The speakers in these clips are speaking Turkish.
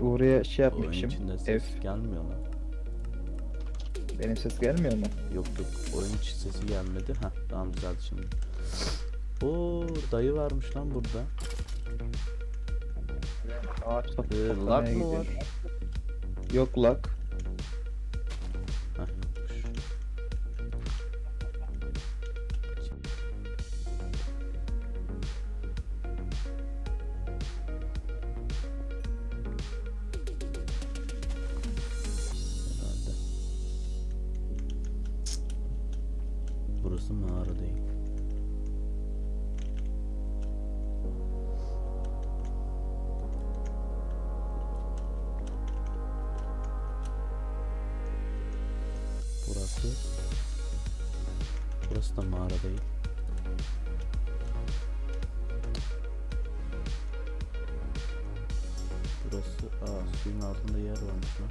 buraya şey Oyun yapmışım. içinde ses Ev. gelmiyor lan. Benim ses gelmiyor mu? Yok yok oyun içi sesi gelmedi. Ha tamam düzeldi şimdi. Oo dayı varmış lan burada. Ağaç Ee, toplamaya lag mı gidiyorum. var? Yok lag. Burası mağara değil. Burası Burası da mağara değil. Burası aa suyun altında yer varmış lan.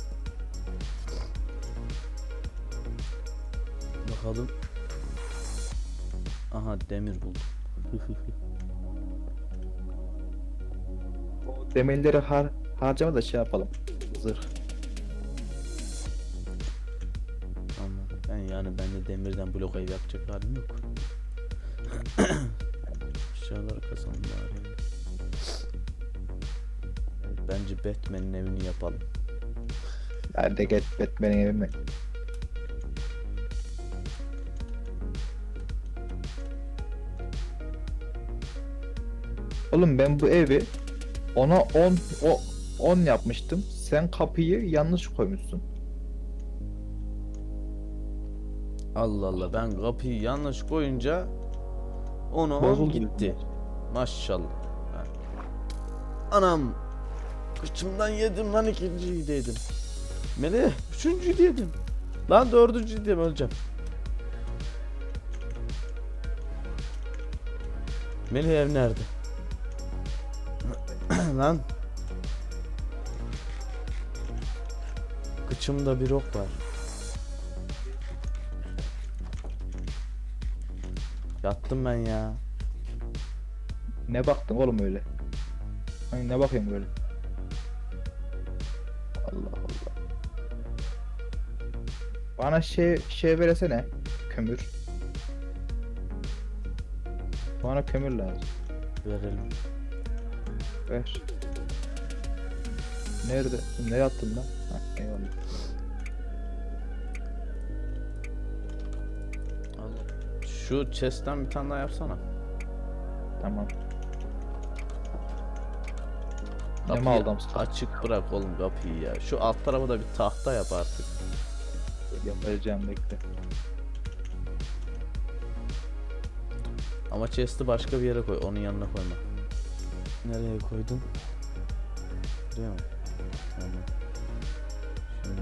Bakalım. Aha demir buldum. O demirleri har harcama da şey yapalım. Zırh. Ama ben yani bende demirden blok ev yapacak halim yok. Aşağılara kasalım bari. Bence Batman'in evini yapalım. Hadi git Batman'in evime. Oğlum ben bu evi ona 10 o 10 yapmıştım. Sen kapıyı yanlış koymuşsun. Allah Allah ben kapıyı yanlış koyunca onu on Bozuldu gitti. Maşallah. Ha. Anam. Kıçımdan yedim lan ikinciyi de yedim. Melih üçüncüyü de yedim. Lan dördüncüyü de yedim, öleceğim. Melih ev nerede? Lan. Kıçımda bir ok var. Yattım ben ya. Ne baktın oğlum öyle? Hani ne bakayım böyle? Allah Allah. Bana şey şey veresene. Kömür. Bana kömür lazım. Verelim. Ver. Nerede? Nereye attın lan? Ha, eyvallah. Al. Şu chest'ten bir tane daha yapsana. Tamam. Kapıyı aldım? Açık bırak oğlum kapıyı ya. Şu alt tarafa da bir tahta yap artık. Yapacağım bekle. Ama chest'i başka bir yere koy. Onun yanına koyma. Nereye koydun? Buraya mı? Şimdi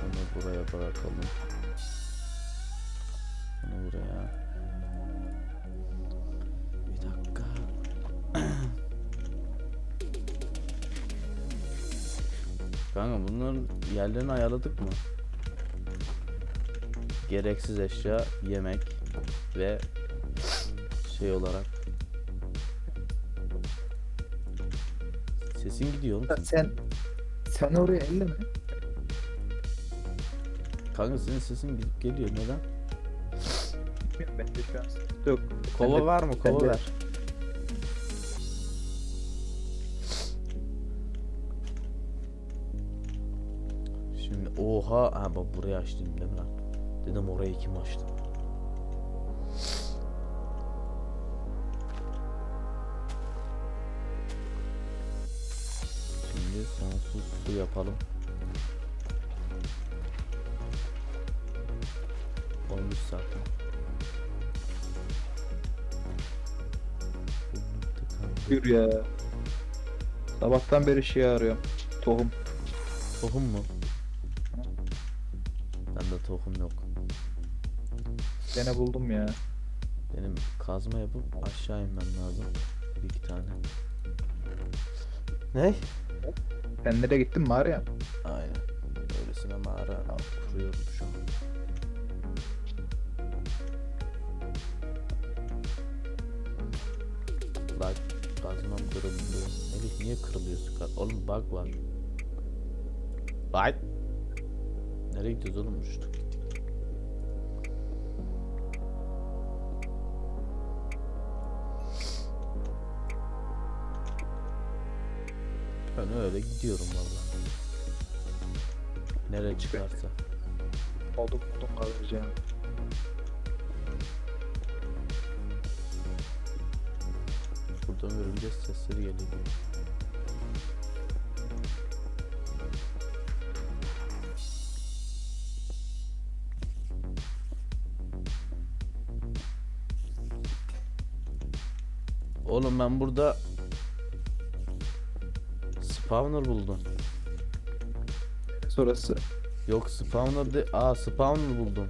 şunu buraya bırakalım. Bunu buraya. Bir dakika. Kanka bunların yerlerini ayarladık mı? Gereksiz eşya, yemek ve şey olarak Sesin gidiyor oğlum. senin. Sen sen oraya elleme. Kanka senin sesin gidip geliyor neden? Bilmiyorum ben de şu an sıkıntı yok. Kova Bende- var mı? Kova bende- ver. Şimdi oha ha bak burayı açtım değil mi lan? Dedim orayı kim açtı? Sonsuz su yapalım. Olmuş zaten. Yürü ya. Sabahtan beri şey arıyorum. Tohum. Tohum mu? Bende tohum yok. Gene buldum ya. Benim kazma yapıp aşağı inmem lazım. Bir iki tane. Ne? Sen nereye gittin mağaraya? Aynen. Öylesine mağara kuruyorum şu an. Bak kazmam kırıldı. Elif niye kırılıyorsun? Oğlum bug var. Vay. Nereye gidiyoruz oğlum uçtuk Ben öyle gidiyorum valla. Nereye çıkarsa. Oldu buldum kalacağım. Buradan örümcek sesleri geliyor. Oğlum ben burada Spawner buldum. Sonrası. Yok spawner de... Aa spawner buldum.